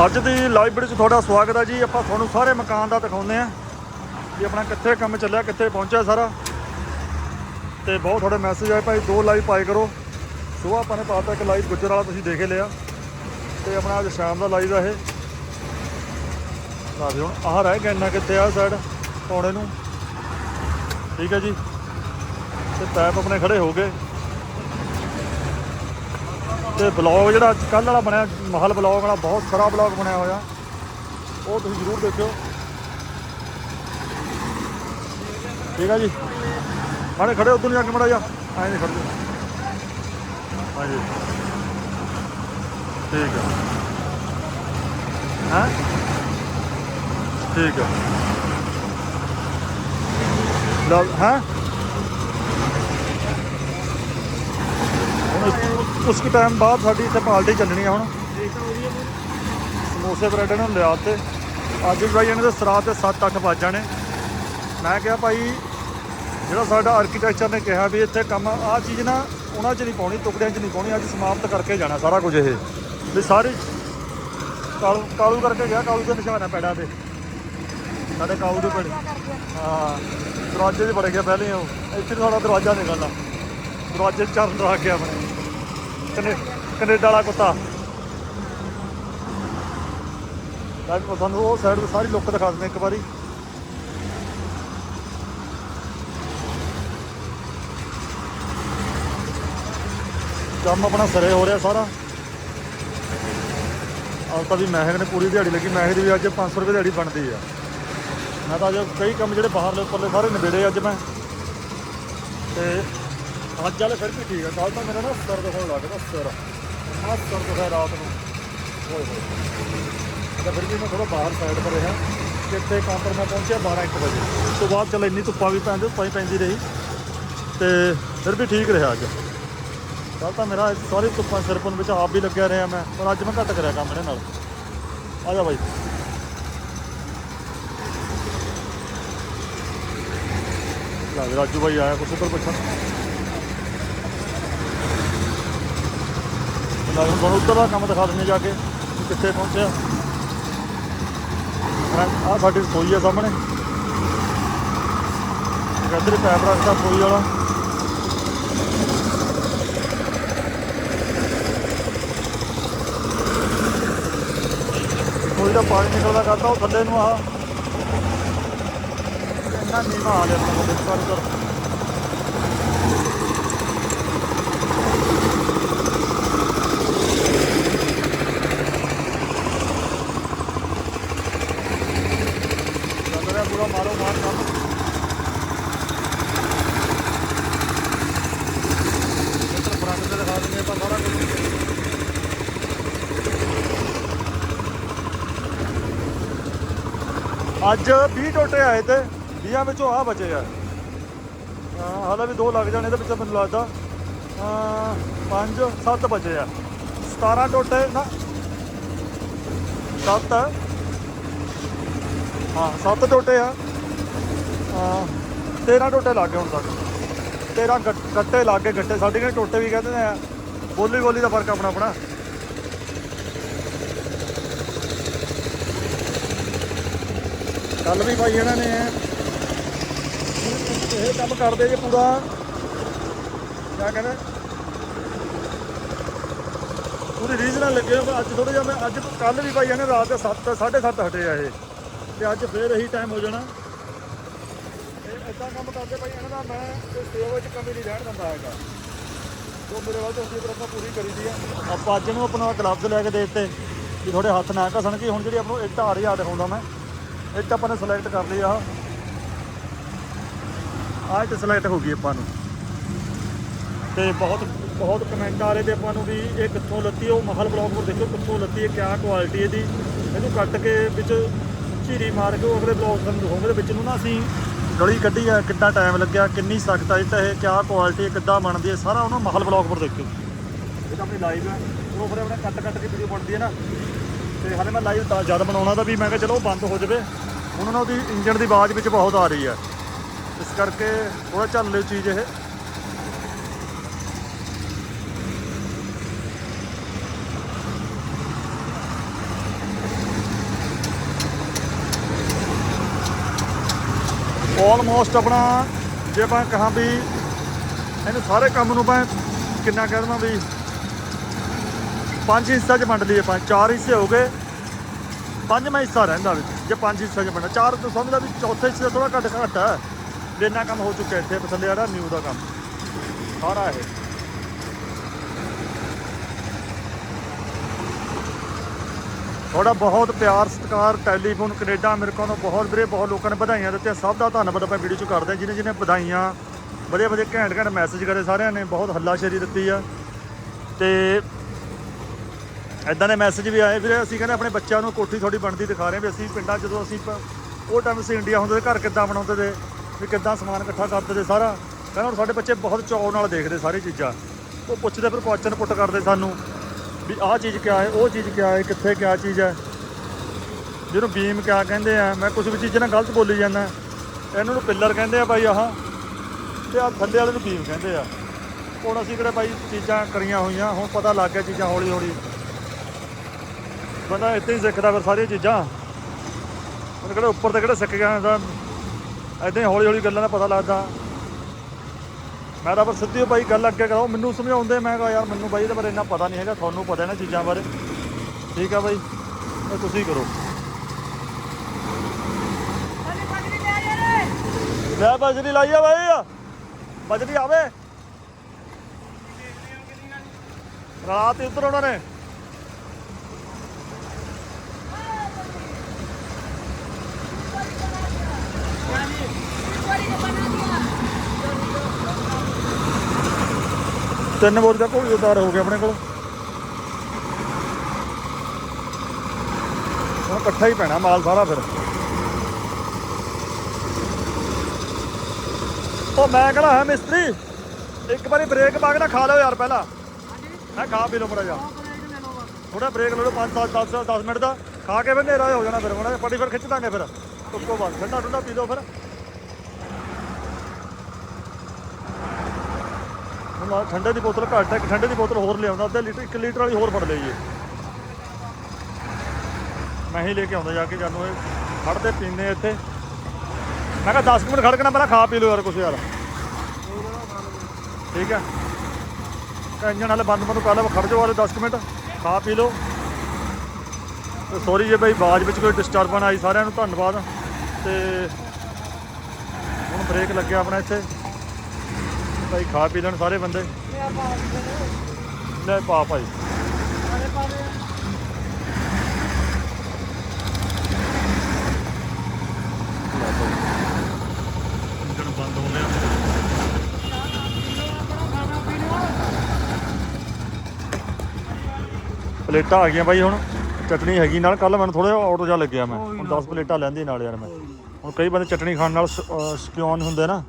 ਅੱਜ ਦੀ live video 'ਚ ਤੁਹਾਡਾ ਸਵਾਗਤ ਹੈ ਜੀ। ਆਪਾਂ ਤੁਹਾਨੂੰ ਸਾਰੇ ਮਕਾਨ ਦਾ ਦਿਖਾਉਂਦੇ ਆ ਕਿ ਆਪਣਾ ਕਿੱਥੇ ਕੰਮ ਚੱਲਿਆ, ਕਿੱਥੇ ਪਹੁੰਚਿਆ ਸਾਰਾ। ਤੇ ਬਹੁਤ ਤੁਹਾਡੇ ਮੈਸੇਜ ਆਏ ਭਾਈ, ਦੋ ਲਾਈਵ ਪਾਈ ਕਰੋ। ਸੁਬਾਹ ਆਪਾਂ ਨੇ ਪਾਤਾ ਇੱਕ ਲਾਈਵ ਗੁੱਜਰ ਵਾਲਾ, ਤੁਸੀਂ ਦੇਖ ਲਿਆ। ਤੇ ਆਪਣਾ ਅੱਜ ਸ਼ਾਮ ਦਾ ਲਾਈਵ ਆ ਇਹ। ਤਾਂ ਵੀ ਆਹ ਰਹਿ ਗਿਆ ਇੰਨਾ ਕਿੱਥੇ ਆ ਸਾਈਡ ਪੌਣੇ ਨੂੰ। ਠੀਕ ਹੈ ਜੀ। ਤੇ ਪੈਪ ਆਪਣੇ ਖੜੇ ਹੋ ਗਏ। ਤੇ ਬਲੌਗ ਜਿਹੜਾ ਕੱਲ ਵਾਲਾ ਬਣਿਆ, ਮਹਲ ਬਲੌਗ ਵਾਲਾ, ਬਹੁਤ ਸਾਰਾ ਬਲੌਗ ਬਣਿਆ ਹੋਇਆ। ਉਹ ਤੁਸੀਂ ਜ਼ਰੂਰ ਦੇਖਿਓ। ਠੀਕ ਆ ਜੀ। ਮਾੜੇ ਖੜੇ ਉਦੋਂ ਨਹੀਂ ਅੱਗੇ ਮੜਾ ਜਾ ਐਂ ਨਹੀਂ ਖੜਦੇ ਹਾਂਜੀ। ਠੀਕ ਆ। ਹਾਂ? ਠੀਕ ਆ। ਲਓ, ਹਾਂ? ਉਸ ਕੁ ਟਾਈਮ ਬਾਅਦ ਸਾਡੀ ਇੱਥੇ ਪਾਰਟੀ ਚੱਲਣੀ ਆ ਹੁਣ। ਸਮੋਸੇ, ਬ੍ਰੈਡ ਨੂੰ ਲਿਆ ਤੇ ਅੱਜ ਵੀ ਭਾਈ ਇਹਨਾਂ ਦੇ ਸਰਾਤ ਤੇ 7-8 ਵੱਜ ਜਾਣੇ। ਮੈਂ ਕਿਹਾ ਭਾਈ, ਜਿਹੜਾ ਸਾਡਾ ਆਰਕੀਟੈਕਚਰ ਨੇ ਕਿਹਾ ਵੀ ਇੱਥੇ ਕੰਮ ਆਹ ਚੀਜ਼ ਨਾ ਉਹਨਾਂ 'ਚ ਨਹੀਂ ਪਾਉਣੀ, ਟੁਕੜਿਆਂ 'ਚ ਨਹੀਂ ਪਾਉਣੀ, ਅੱਜ ਸਮਾਪਤ ਕਰਕੇ ਜਾਣਾ ਸਾਰਾ ਕੁਝ ਇਹ। ਵੀ ਸਾਰੀ ਕਾਲੂ ਕਾਲੂ ਕਰਕੇ ਗਿਆ, ਕਾਲੂ ਦੇ ਨਿਸ਼ਾਨਾ ਪੈੜਾ ਤੇ। ਸਾਡੇ ਕਾਲੂ ਦੇ ਪੈੜੇ। ਹਾਂ, ਦਰਵਾਜ਼ੇ 'ਚ ਵੜ ਗਿਆ ਪਹਿਲੇ ਉਹ। ਇੱਥੇ ਸਾਡਾ ਦਰਵਾਜ਼ਾ ਨਿਕਲਦਾ। ਦਰਵਾਜ਼ੇ 'ਚ ਚਰਨ ਰੱਖ ਗਿਆ ਆਪਣੇ। ਕਨੇ, ਕੈਨੇਡਾ ਵਾਲਾ ਕੁੱਤਾ। ਤਾਂ ਤੁਹਾਨੂੰ ਉਹ ਸਾਈਡ ਤੋਂ ਸਾਰੀ ਲੁੱਕ ਦਿਖਾ ਦਿੰਦੇ ਇੱਕ ਵਾਰੀ। ਕੰਮ ਆਪਣਾ ਸਰੇ ਹੋ ਰਿਹਾ ਸਾਰਾ। ਅੱਜ ਤਾਂ ਵੀ ਮਹਿਕ ਨੇ ਪੂਰੀ ਦਿਹਾੜੀ ਲੱਗੀ। ਮਹਿਕ ਦੀ ਵੀ ਅੱਜ 500 ਰੁਪਏ ਦਿਹਾੜੀ ਬਣਦੀ ਆ। ਮੈਂ ਤਾਂ ਅੱਜ ਕਈ ਕੰਮ ਜਿਹੜੇ ਬਾਹਰਲੇ ਉੱਪਰਲੇ ਸਾਰੇ ਨਿਬੇੜੇ ਅੱਜ ਮੈਂ। ਤੇ ਅੱਜ ਵਾਲੇ ਫਿਰ ਵੀ ਠੀਕ ਆ ਕੱਲ ਤਾਂ ਮੇਰਾ ਨਾ ਸਿਰ ਦੁਖਣ ਲੱਗ ਗਿਆ, ਸਿਰ। ਆ ਸਿਰ ਦੁਖਿਆ ਰਾਤ ਨੂੰ। ਹੋਏ ਹੋਏ। ਤਾਂ ਫਿਰ ਵੀ ਮੈਂ ਥੋੜਾ ਬਾਹਰ ਸਾਈਡ ਪਰ ਰਿਹਾ ਕਿਤੇ ਕਾਊਂਟਰ ਮੈਂ ਪਹੁੰਚਿਆ 12 1 ਵਜੇ। ਉਸ ਤੋਂ ਬਾਅਦ ਚੱਲ ਇੰਨੀ ਧੁੱਪਾਂ ਵੀ ਪੈਂਦੇ ਧੁੱਪਾਂ ਹੀ ਪੈਂਦੀ ਰਹੀ। ਤੇ ਫਿਰ ਵੀ ਠੀਕ ਰਿਹਾ ਅੱਜ। ਕੱਲ ਤਾਂ ਮੇਰਾ ਸਾਰੀ ਧੁੱਪਾਂ ਸਿਰਪਨ ਵਿੱਚ ਆਪ ਵੀ ਲੱਗਿਆ ਰਿਹਾ ਮੈਂ, ਪਰ ਅੱਜ ਮੈਂ ਘੱਟ ਕਰਿਆ ਕੰਮ ਇਹਦੇ ਨਾਲ। ਆ ਜਾ ਬਾਈ। ਲਾ ਵੀ ਰਾਜੂ ਭਾਈ ਆਇਆ, ਕੁਛ ਉੱਪਰ ਪੁੱਛਣ ਲਾ ਤੁਹਾਨੂੰ ਉੱਧਰ ਦਾ ਕੰਮ ਦਿਖਾ ਦਿੰਦੇ ਜਾ ਕੇ ਕਿੱਥੇ ਪਹੁੰਚਿਆ। ਆ ਸਾਡੀ ਰਸੋਈ ਆ ਸਾਹਮਣੇ। ਇੱਧਰ ਪੈਪ ਰੱਖਦਾ ਰਸੋਈ ਵਾਲਾ। ਕੋਈ ਦਾ ਪਾਣੀ ਨਿਕਲਦਾ ਕਰਦਾ ਉਹ ਥੱਲੇ ਨੂੰ ਆਹ। ਇੰਨਾ ਨੀਵਾ ਆ ਲਿਆ ਆਪਣੇ ਕੋਲ ਕਰ ਕਰ ਚੱਲ ਰਿਹਾ ਪੂਰਾ ਮਾਰੋ ਮਾਰ ਕੰਮ ਇੱਧਰ ਫਰੰਟ ਤੇ ਦਿਖਾ ਦਿੰਦੇ ਆਪਾਂ ਸਾਰਾ ਕੁਝ ਅੱਜ 20 ਟੋਟੇ ਆਏ ਤੇ 20 ਵਿੱਚੋਂ ਆ ਬਚੇ ਆ। ਹਾਂ ਵੀ ਦੋ ਲੱਗ ਜਾਣੇ ਇਹਦੇ ਪਿੱਛੇ ਮੈਨੂੰ ਲੱਗਦਾ। ਹਾਂ 5 7 ਬਚੇ ਆ। 17 ਟੋਟੇ, ਨਾ। 7 ਹਾਂ, ਸੱਤ ਟੋਟੇ ਆ। ਹਾਂ। 13 ਟੋਟੇ ਲੱਗ ਹੁਣ ਤੱਕ। 13 ਗੱਟ- ਗੱਟੇ ਲੱਗ ਗੱਟੇ ਸਾਡੇ ਕਹਿੰਦੇ ਟੋਟੇ ਵੀ ਕਹਿੰਦੇ ਨੇ, ਬੋਲੀ ਬੋਲੀ ਦਾ ਫ਼ਰਕ ਆਪਣਾ ਆਪਣਾ। ਕੱਲ ਵੀ ਭਾਈ ਇਹਨਾਂ ਨੇ ਇਹ ਕੰਮ ਕਰਦੇ ਜੇ ਪੂਰਾ। ਕਿਆ ਕਹਿੰਦੇ? ਪੂਰੀ ਰੀਜਨਲ ਲੱਗੇ ਅੱਜ ਥੋੜਾ ਜਿਹਾ ਮੈਂ ਅੱਜ ਕੱਲ ਵੀ ਭਾਈ ਇਹਨੇ ਰਾਤ ਦੇ 7 7:30 ਹਟੇ ਆ ਇਹ। ਤੇ ਅੱਜ ਫੇਰ ਇਹੀ ਟਾਈਮ ਹੋ ਜਾਣਾ। ਇਦਾਂ ਕੰਮ ਕਰਦੇ ਭਾਈ, ਇਹਨਾਂ ਦਾ ਮੈਂ ਤੇ ਸੇਵਾ ਵਿੱਚ ਕਮੀ ਨਹੀਂ ਰਹਿਣ ਦਿੰਦਾ ਹੈਗਾ। ਜੋ ਮੇਰੇ ਵੱਲ ਤੋਂ ਹੁੰਦੀ ਹੈ ਪੂਰੀ ਕਰੀਦੀ ਆ। ਆਪਾਂ ਅੱਜ ਨੂੰ ਆਪਣਾ ਗਲਵਜ਼ ਲੈ ਕੇ ਦੇ ਦਿੱਤੇ, ਵੀ ਤੁਹਾਡੇ ਹੱਥ ਨਾ ਘਸਣ, ਕਿ ਹੁਣ ਜਿਹੜੀ ਆਪਾਂ ਨੂੰ ਇੱਟ ਆ ਰਹੀ ਆ ਦਿਖਾਉਂਦਾ ਮੈਂ। ਇੱਟ ਆਪਾਂ ਨੇ ਸਿਲੈਕਟ ਕਰ ਲਈ ਆ। ਆਹ ਇੱਟ ਸਿਲੈਕਟ ਹੋ ਗਈ ਆਪਾਂ ਨੂੰ। ਤੇ ਬਹੁਤ ਬਹੁਤ ਕਮੈਂਟ ਆ ਰਹੇ ਤੇ ਆਪਾਂ ਨੂੰ ਵੀ ਇਹ ਕਿੱਥੋਂ ਲੱਤੀ, ਉਹ ਮਹਲ ਬਲੌਗ ਨੂੰ ਦੇਖੋ ਕਿੱਥੋਂ ਲੱਤੀ ਹੈ, ਕਿਆ ਕੁਆਲਿਟੀ ਇਹਦੀ। ਇਹਨੂੰ ਕੱਟ ਕੇ ਵਿੱਚ ਝੀਰੀ ਮਾਰ ਕੇ ਉਹ ਅਗਲੇ ਬਲੌਗ ਤੁਹਾਨੂੰ ਦਿਖਾਉਂਗੇ ਵਿੱਚ ਨੂੰ ਨਾ ਅਸੀਂ ਗਲੀ ਕੱਢੀ ਆ ਕਿੰਨਾ ਟਾਈਮ ਲੱਗਿਆ, ਕਿੰਨੀ ਸਖਤ ਇੱਟ ਇਹ ਕਿਆ ਕੁਆਲਿਟੀ ਹੈ ਕਿੱਦਾਂ ਬਣਦੀ ਹੈ ਸਾਰਾ ਉਹਨਾਂ ਮਹਲ ਬਲੌਗ ਪਰ ਦੇਖਿਓ। ਇਹ ਤਾਂ ਆਪਣੀ ਲਾਈਵ ਹੈ ਉਹ ਫਿਰ ਆਪਣੇ ਕੱਟ ਕੱਟ ਕੇ ਵੀਡੀਓ ਬਣਦੀ ਹੈ ਨਾ। ਤੇ ਹਾਲੇ ਮੈਂ ਲਾਈਵ ਤਾਂ ਜਦ ਬਣਾਉਣਾ ਤਾਂ ਵੀ ਮੈਂ ਕਿਹਾ ਚਲੋ ਉਹ ਬੰਦ ਹੋ ਜਾਵੇ। ਹੁਣ ਉਹਨਾਂ ਉਹਦੀ ਇੰਜਣ ਦੀ ਆਵਾਜ਼ ਵਿੱਚ ਬਹੁਤ ਆ ਰਹੀ ਹੈ ਇਸ ਕਰਕੇ ਥੋੜਾ ਝੱਲ ਲਿਓ ਚੀਜ਼ ਇਹ। ਆਲਮੋਸਟ ਆਪਣਾ, ਜੇ ਆਪਾਂ ਕਹਾਂ ਵੀ ਇਹਨੂੰ ਸਾਰੇ ਕੰਮ ਨੂੰ ਮੈਂ ਕਿੰਨਾ ਕਹਿ ਦਵਾਂ ਵੀ ਪੰਜ ਹਿੱਸਾ 'ਚ ਵੰਡ ਲਈਏ ਆਪਾਂ, ਚਾਰ ਹਿੱਸੇ ਹੋ ਗਏ, ਪੰਜਵਾਂ ਹਿੱਸਾ ਰਹਿੰਦਾ ਵਿੱਚ, ਜੇ ਪੰਜ ਹਿੱਸਾ 'ਚ ਵੰਡਣਾ, ਚਾਰ ਤੋਂ ਸਮਝਦਾ ਵੀ ਚੌਥੇ ਹਿੱਸੇ ਦਾ ਥੋੜਾ ਘੱਟ ਘੱਟ ਹੈ ਇੰਨਾ ਕੰਮ ਹੋ ਚੁੱਕਿਆ ਇੱਥੇ ਥੱਲੇ ਜਿਹੜਾ ਨਿਊ ਦਾ ਕੰਮ, ਸਾਰਾ ਇਹ। ਤੁਹਾਡਾ ਬਹੁਤ ਪਿਆਰ, ਸਤਿਕਾਰ, ਟੈਲੀਫੋਨ, ਕੈਨੇਡਾ, ਅਮਰੀਕਾ ਤੋਂ ਬਹੁਤ ਵੀਰੇ, ਬਹੁਤ ਲੋਕਾਂ ਨੇ ਵਧਾਈਆਂ ਦਿੱਤੀਆਂ। ਸਭ ਦਾ ਧੰਨਵਾਦ ਆਪਾਂ ਵੀਡੀਓ ਚ ਕਰਦੇ ਹਾਂ। ਜਿਹਨੇ ਜਿਹਨੇ ਵਧਾਈਆਂ, ਵਧੀਆ ਵਧੀਆ ਘੈਂਟ ਘੈਂਟ ਮੈਸੇਜ ਕਰੇ ਸਾਰਿਆਂ ਨੇ, ਬਹੁਤ ਹੱਲਾਸ਼ੇਰੀ ਦਿੱਤੀ ਆ। ਤੇ ਐਦਾਂ ਦੇ ਮੈਸੇਜ ਵੀ ਆਏ। ਵੀਰੇ, ਅਸੀਂ ਕਹਿੰਦੇ ਆਪਣੇ ਬੱਚਿਆਂ ਨੂੰ ਕੋਠੀ ਥੋੜੀ ਬਣਦੀ ਦਿਖਾ ਰਹੇ ਵੀ ਅਸੀਂ ਪਿੰਡਾਂ 'ਚ ਜਦੋਂ ਅਸੀਂ ਉਹ ਟਾਈਮ ਅਸੀਂ ਇੰਡੀਆ ਹੁੰਦੇ ਤੇ ਘਰ ਕਿੱਦਾਂ ਬਣਾਉਂਦੇ ਤੇ ਵੀ ਕਿੱਦਾਂ ਸਮਾਨ ਇਕੱਠਾ ਕਰਦੇ ਤੇ ਸਾਰਾ। ਕਹਿੰਦਾ ਹੁਣ ਸਾਡੇ ਬੱਚੇ ਬਹੁਤ ਚਾਅ ਨਾਲ ਦੇਖਦੇ ਸਾਰੀ ਚੀਜ਼ਾਂ। ਉਹ ਪੁੱਛਦੇ ਫਿਰ ਕੁਐਸਚਨ ਪੁੱਟ ਕਰਦੇ ਸਾਨੂੰ। ਵੀ ਆਹ ਚੀਜ਼ ਕਿਆ ਹੈ, ਉਹ ਚੀਜ਼ ਕਿਆ ਹੈ, ਕਿੱਥੇ ਕਿਆ ਚੀਜ਼ ਹੈ। ਜਿਹਨੂੰ ਬੀਮ ਕਿਆ ਕਹਿੰਦੇ ਆ, ਮੈਂ ਕੁਝ ਵੀ ਚੀਜ਼ਾਂ ਨਾਲ ਗਲਤ ਬੋਲੀ ਜਾਂਦਾ। ਇਹਨਾਂ ਨੂੰ ਪਿੱਲਰ ਕਹਿੰਦੇ ਆ ਭਾਈ ਆਹ। ਤੇ ਆ ਥੱਲੇ ਵਾਲੇ ਨੂੰ ਬੀਮ ਕਹਿੰਦੇ ਆ। ਹੁਣ ਅਸੀਂ ਕਿਹੜੇ ਭਾਈ ਚੀਜ਼ਾਂ ਕਰੀਆਂ ਹੋਈਆਂ, ਹੁਣ ਪਤਾ ਲੱਗ ਗਿਆ ਚੀਜ਼ਾਂ ਹੌਲੀ ਹੌਲੀ ਬੰਦਾ ਇੱਥੇ ਹੀ ਸਿੱਖਦਾ ਫਿਰ ਸਾਰੀਆਂ ਚੀਜ਼ਾਂ। ਉਹ ਕਿਹੜੇ ਉੱਪਰ ਤੇ ਕਿਹੜੇ ਸਿੱਖ ਗਿਆ ਤਾਂ ਐਦਾਂ ਹੀ ਹੌਲੀ ਹੌਲੀ ਗੱਲਾਂ ਦਾ ਪਤਾ ਲੱਗਦਾ। ਮੈਂ ਤਾਂ ਪਰ ਸਿੱਧੀ ਬਾਈ ਗੱਲ ਅੱਗੇ ਕਰਾਓ ਮੈਨੂੰ ਸਮਝਾਉਂਦੇ ਮੈਂ ਕਿਹਾ ਯਾਰ ਮੈਨੂੰ ਬਾਈ ਇਹਦੇ ਬਾਰੇ ਇੰਨਾ ਪਤਾ ਨਹੀਂ ਹੈਗਾ ਤੁਹਾਨੂੰ ਪਤਾ ਇਹਨਾਂ ਚੀਜ਼ਾਂ ਬਾਰੇ। ਠੀਕ ਆ ਬਾਈ ਇਹ ਤੁਸੀਂ ਕਰੋ। ਲੈ ਬਜਰੀ ਲਾਈਆ ਬਾਈ ਬਜਰੀ ਆਵੇ। ਰਾਤ ਹੀ ਉਧਰ ਉਹਨਾਂ ਨੇ। ਤਿੰਨ ਬੋਰ ਦਾ ਕੋਈ ਉਤਾਰ ਹੋ ਗਿਆ ਆਪਣੇ ਕੋਲ। ਹੁਣ ਇਕੱਠਾ ਹੀ ਪੈਣਾ ਮਾਲ ਸਾਰਾ ਫਿਰ। ਉਹ ਮੈਂ ਕਹਣਾ ਹੈ ਮਿਸਤਰੀ, ਇੱਕ ਵਾਰੀ ਬ੍ਰੇਕ ਪਾ ਕੇ ਨਾ ਖਾ ਲਓ ਯਾਰ ਪਹਿਲਾਂ। ਮੈਂ ਖਾ ਪੀ ਲਓ ਮੜਾ ਜਾ ਥੋੜਾ ਬ੍ਰੇਕ ਲੈ ਲਓ 5 7 10 10 ਮਿੰਟ ਦਾ। ਖਾ ਕੇ ਫਿਰ ਹਨੇਰਾ ਹੋ ਜਾਣਾ ਫਿਰ, ਹੁਣ ਪੱਟੀ ਫਿਰ ਖਿੱਚ ਦਾਂਗੇ ਫਿਰ। ਉਸ ਤੋਂ ਬਾਅਦ ਠੰਡਾ ਠੰਡਾ ਪੀ ਲਓ ਫਿਰ। ਹੁਣ ਠੰਡੇ ਦੀ ਬੋਤਲ ਘੱਟ ਹੈ, ਇੱਕ ਠੰਡੇ ਦੀ ਬੋਤਲ ਹੋਰ ਲਿਆਉਂਦਾ, ਅੱਧਾ ਲੀਟਰ 1 ਲੀਟਰ ਵਾਲੀ ਹੋਰ ਫੜ ਲਈਏ। ਮੈਂ ਹੀ ਲੈ ਕੇ ਆਉਂਦਾ ਜਾ ਕੇ ਜਾਨੂੰ ਇਹ ਖੜਦੇ ਪੀਂਦੇ ਇੱਥੇ। ਮੈਂ ਕਿਹਾ 10 ਕੁ ਮਿੰਟ ਖੜ ਕੇ ਨਾ ਪਹਿਲਾਂ ਖਾ ਪੀ ਲਓ ਯਾਰ ਕੁਛ ਯਾਰ। ਠੀਕ ਹੈ? ਤਾਂ ਇੰਜਣ ਵਾਲੇ ਬੰਦ ਬੰਦ ਕਰ ਲਓ ਖੜ ਜਾਓ ਵਾਲੇ 10 ਕੁ ਮਿੰਟ, ਖਾ ਪੀ ਲਓ। ਤੇ ਸੌਰੀ ਜੇ ਬਈ ਬਾਜ਼ ਵਿੱਚ ਕੋਈ ਡਿਸਟਰਬਨ ਆਈ ਸਾਰਿਆਂ ਨੂੰ, ਧੰਨਵਾਦ। ਤੇ ਹੁਣ ਬ੍ਰੇਕ ਲੱਗਿਆ ਆਪਣਾ ਇੱਥੇ। ਭਾਈ ਖਾ ਪੀ ਲੈਣ ਸਾਰੇ ਬੰਦੇ। ਲੈ ਪਾ ਭਾਈ। ਇੰਜਣ ਬੰਦ ਹੋ ਗਿਆ। ਪਲੇਟਾਂ ਆ ਗਈਆਂ ਬਾਈ ਹੁਣ। ਚਟਣੀ ਹੈਗੀ ਨਾਲ। ਕੱਲ ਮੈਨੂੰ ਥੋੜਾ ਆਟੋ ਜਾ ਲੱਗਿਆ ਮੈਂ। ਹੁਣ 10 ਪਲੇਟਾਂ ਲੈਂਦੀ ਨਾਲ ਯਾਰ ਮੈਂ। ਹੁਣ ਕਈ ਬੰਦੇ ਚਟਣੀ ਖਾਣ ਨਾਲ ਸ- ਅਹ ਸ਼ੌਕੀਨ ਹੁੰਦੇ ਨਾ।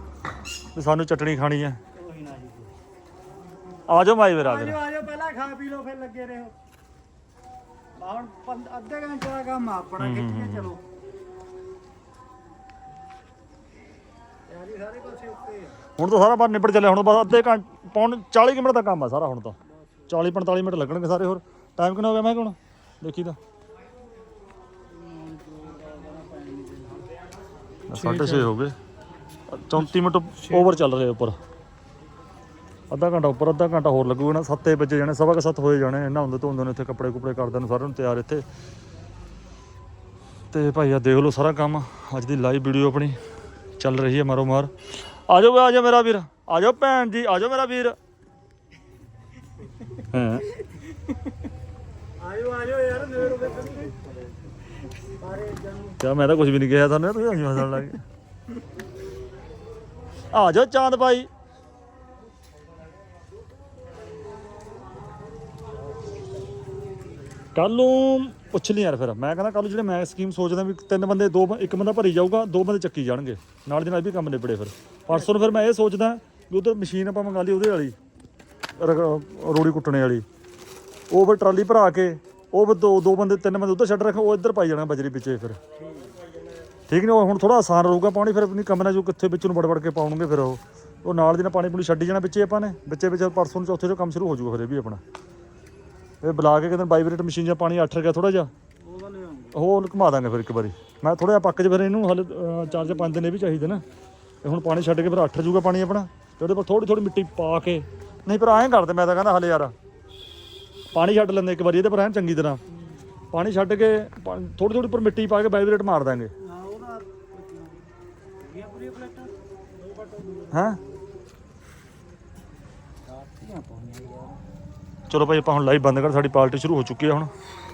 ਵੀ ਸਾਨੂੰ ਚਟਣੀ ਖਾਣੀ ਹੈ। ਆ ਜਾਓ ਮਾਈ ਵੀਰ ਆ ਆਜੋ ਪਹਿਲਾਂ ਖਾ ਪੀ ਲਓ ਫਿਰ ਲੱਗੇ ਰਹੋ। ਹੁਣ ਪੰਦ- ਅੱਧੇ ਘੰਟੇ ਦਾ ਕੰਮ ਆ ਆਪਣਾ ਖਿੱਚੀਏ ਚਲੋ। ਯਾਰੀ ਸਾਰੇ ਪਾਸੇ ਉੱਤੇ ਆ। ਹੁਣ ਤਾਂ ਸਾਰਾ ਬਾਹਰ ਨਿਬੜ ਚੱਲਿਆ ਹੁਣ ਬਸ ਅੱਧੇ ਘੰਟੇ ਪੌਣ 40 ਕੁ ਮਿੰਟ ਦਾ ਕੰਮ ਆ ਸਾਰਾ ਹੁਣ ਤਾਂ। 40 45 ਮਿੰਟ ਲੱਗਣਗੇ ਸਾਰੇ ਹੋਰ। ਟਾਈਮ ਕਿੰਨਾ ਹੋ ਗਿਆ ਮੈਂ ਕਿਹਾ ਹੁਣ? ਦੇਖੀ ਤਾਂ। 6:30 ਹੋ ਗਏ। 34 ਮਿੰਟ ਓਵਰ ਚੱਲ ਰਹੇ ਉੱਪਰ। ਅੱਧਾ ਘੰਟਾ ਉੱਪਰ ਅੱਧਾ ਘੰਟਾ ਹੋਰ ਲੱਗੂਗਾ ਨਾ 7 ਵਜੇ ਜਾਣੇ ਸਵਾ ਕੁ ਸੱਤ ਹੋਏ ਜਾਣੇ ਇਹਨਾਂ ਹੁੰਦੇ ਧੋਂਦੇ ਨੇ ਇੱਥੇ ਕੱਪੜੇ ਕੁਪੜੇ ਕਰਦੇ ਨੇ ਸਾਰਿਆਂ ਨੂੰ ਤਿਆਰ ਇੱਥੇ। ਤੇ ਭਾਈ ਆ ਦੇਖ ਲਓ ਸਾਰਾ ਕੰਮ ਅੱਜ ਦੀ ਲਾਈਵ ਵੀਡੀਓ ਆਪਣੀ ਚੱਲ ਰਹੀ ਹੈ ਮਾਰੋ ਮਾਰ ਆ ਜਾਓ ਆ ਜਾਓ ਮੇਰਾ ਵੀਰ ਆ ਜਾਓ ਭੈਣ ਜੀ ਆ ਜਾਓ ਮੇਰਾ ਵੀਰ। ਹਾਂ? ਆਜੋ ਆਜੋ ਯਾਰ ਰੁਪਏ ਕੱਢੀ ਸਾਰੇ ਜਨ ਮੈਂ ਤਾਂ ਕੁਝ ਵੀ ਨਹੀਂ ਕਿਹਾ ਤੁਹਾਨੂੰ ਤੁਸੀਂ ਹੱਸਣ ਹੱਸਣ ਲੱਗ ਗਏ। ਆ ਜਾਓ ਚਾਂਦ ਭਾਈ। ਕੱਲ ਨੂੰ ਪੁੱਛ ਲਈ ਯਾਰ ਫਿਰ। ਮੈਂ ਕਹਿੰਦਾ ਕੱਲ ਜਿਹੜੇ ਮੈਂ ਸਕੀਮ ਸੋਚਦਾ ਵੀ ਤਿੰਨ ਬੰਦੇ, ਦੋ ਬ- ਇੱਕ ਬੰਦਾ ਭਰੀ ਜਾਊਗਾ, ਦੋ ਬੰਦੇ ਚੱਕੀ ਜਾਣਗੇ। ਨਾਲ ਦੀ ਨਾਲ ਇਹ ਵੀ ਕੰਮ ਨਿਬੜੇ ਫਿਰ। ਪਰਸੋਂ ਨੂੰ ਫਿਰ ਮੈਂ ਇਹ ਸੋਚਦਾ ਵੀ ਉਧਰ ਮਸ਼ੀਨ ਆਪਾਂ ਮੰਗਾ ਲਈ ਉਹਦੇ ਵਾਲੀ, ਰਗ- ਰੋੜੀ ਕੁੱਟਣੇ ਵਾਲੀ। ਉਹ ਫਿਰ ਟਰਾਲੀ ਭਰਾ ਕੇ, ਉਹ ਫਿਰ ਦੋ ਦੋ ਬੰਦੇ, ਤਿੰਨ ਬੰਦੇ ਉੱਧਰ ਛੱਡ ਰੱਖ, ਉਹ ਇੱਧਰ ਪਾਈ ਜਾਣਾ ਬਜਰੀ ਪਿੱਛੇ ਫਿਰ। ਠੀਕ ਨੇ ਉਹ ਹੁਣ ਥੋੜਾ ਆਸਾਨ ਰਹੂਗਾ ਪਾਣੀ, ਫਿਰ ਆਪਣੀ ਕਮਰਾ ਜੋ ਕਿੱਥੇ ਵਿੱਚ ਨੂੰ ਵੜ ਵੜ ਕੇ ਪਾਉਣਗੇ ਫਿਰ ਉਹ। ਉਹ ਨਾਲ ਦੀ ਨਾਲ ਪਾਣੀ ਪੂਣੀ ਛੱਡੀ ਜਾਣਾ ਵਿੱਚੇ ਆਪਾਂ ਨੇ। ਵਿੱਚੇ ਵਿੱਚ ਪਰਸੋਂ ਨੂੰ ਚੌਥੇ ਤੋਂ ਕੰਮ ਸ਼ੁਰੂ ਹੋ ਜਾਊਗਾ ਫਿਰ ਇਹ ਵੀ ਆਪਣਾ। ਇਹ ਬੁਲਾ ਕੇ ਕਹਿੰਦੇ ਵਾਈਬ੍ਰੇਟ ਮਸ਼ੀਨ ਜਾਂ ਪਾਣੀ ਅੱਠ ਗਿਆ ਥੋੜਾ ਜਿਹਾ। ਉਹਦਾ ਲਿਆਉਂਗੇ ਉਹ ਉਹਨੂੰ ਘੁਮਾ ਦਾਂਗੇ ਫਿਰ ਇੱਕ ਵਾਰੀ। ਮੈਂ ਥੋੜਾ ਜਿਹਾ ਪੱਕ ਚ ਫਿਰ ਇਹਨੂੰ ਹਲੇ 4 5 ਦਿਨ ਇਹ ਵੀ ਚਾਹੀਦੇ ਨਾ। ਤੇ ਹੁਣ ਪਾਣੀ ਛੱਡ ਕੇ ਫਿਰ ਅੱਠ ਜੂਗਾ ਪਾਣੀ ਆਪਣਾ। ਤੇ ਉਹਦੇ ਪਰ ਥੋੜੀ ਥੋੜੀ ਮਿੱਟੀ ਪਾ ਕੇ। ਨਹੀਂ ਪਰ ਐਂ ਕਰਦੇ ਮੈਂ ਤਾਂ ਕਹਿੰਦਾ ਹਲੇ ਯਾਰ ਪਾਣੀ ਛੱਡ ਲੈਂਦੇ ਇੱਕ ਵਾਰੀ ਇਹਦੇ ਪਰ ਐਨ ਚੰਗੀ ਤਰ੍ਹਾਂ। ਪਾਣੀ ਛੱਡ ਕੇ ਥੋੜੀ ਥੋੜੀ ਉੱਪਰ ਮਿੱਟੀ ਪਾ ਕੇ ਵਾਈਬ੍ਰੇਟ ਮਾਰ ਦਾਂਗੇ। ਹਾਂ ਉਹਦਾ ਇਹ ਪੂਰੀ ਪਲੇਟਾਂ। ਦੋ ਘੱਟੋ ਹੈਂ? ਚਲੋ ਭਾਈ ਆਪਾਂ ਹੁਣ ਲਾਈਵ ਬੰਦ ਕਰ, ਸਾਡੀ ਪਾਰਟੀ ਸ਼ੁਰੂ ਹੋ ਚੁੱਕੀ ਹੈ ਹੁਣ।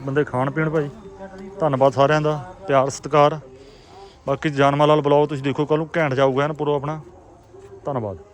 ਬੰਦੇ ਖਾਣ ਪੀਣ ਭਾਈ। ਧੰਨਵਾਦ ਸਾਰਿਆਂ ਦਾ, ਪਿਆਰ, ਸਤਿਕਾਰ। ਬਾਕੀ ਜਾਨਮਾਲ ਵਾਲ ਬਲੌਗ ਤੁਸੀਂ ਦੇਖੋ ਕੱਲ ਨੂੰ, ਘੈਂਟ ਜਾਊਗਾ ਐਨ ਪੂਰਾ ਆਪਣਾ। ਧੰਨਵਾਦ।